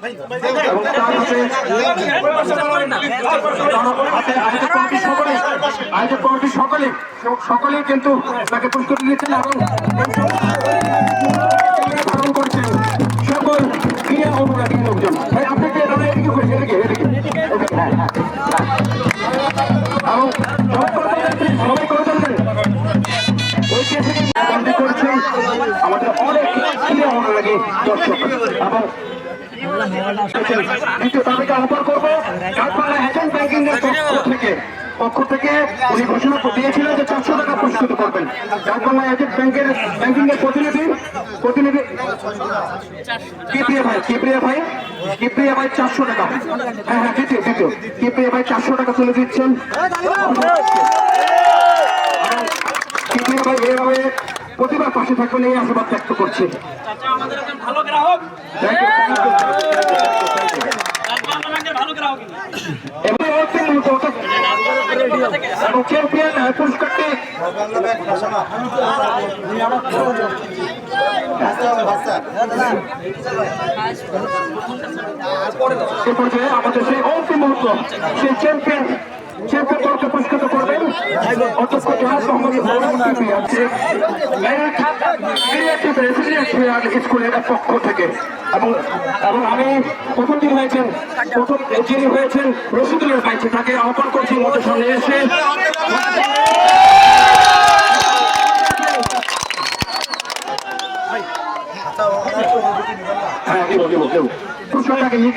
এবং তার হাতে আয়োজক কমিটি সকলে আয়োজক কমিটি সকলে সকলেই কিন্তু তাকে পুরস্কৃত দিচ্ছেন এবং করে দেবেন। ঐতিহাসিক করছেন আমাদের অনেক ক্রিয়া অনুরাগী দর্শক এবং দ্বিতীয় তাদেরকে আহ্বান করব। ব্যাংকিং এর পক্ষ থেকে পক্ষ থেকে উনি ঘোষণা দিয়েছিলেন যে চারশো টাকা পুরস্কৃত করবেন। কাঠমালা এজেন্ট ব্যাংকের, ব্যাংকিং এর প্রতিনিধি প্রতিনিধি কিপ্রিয়া ভাই কিপ্রিয়া ভাই কিপ্রিয়া ভাই চারশো টাকা। হ্যাঁ হ্যাঁ দ্বিতীয় দ্বিতীয়। কিপ্রিয়া ভাই চারশো টাকা তুলে দিচ্ছেন কিপ্রিয়া ভাই এভাবে প্রতিবার পাশে থাকবেন এই আশীর্বাদ ব্যক্ত করছি। আমাদের চ্যাম্পিয়ন পুরস্কারটি পর্যায়ে সেই অন্তিম মুহূর্ত সেই চ্যাম্পিয়ন চ্যাম্পিয়ন পুরস্কৃত করবেন। অধ্যক্ষ জাহাজ মোহাম্মদ ক্রিয়েটিভ রেসিডেন্সিয়াল স্কুলের পক্ষ থেকে এবং এবং আমি প্রথম যিনি হয়েছেন প্রথম যিনি হয়েছেন রশিদুলের পাইছে তাকে আহ্বান করছি মতো সামনে এসে হ্যাঁ দেবো পুরস্কারটাকে নিক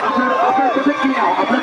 আপনার কথা কি আপনার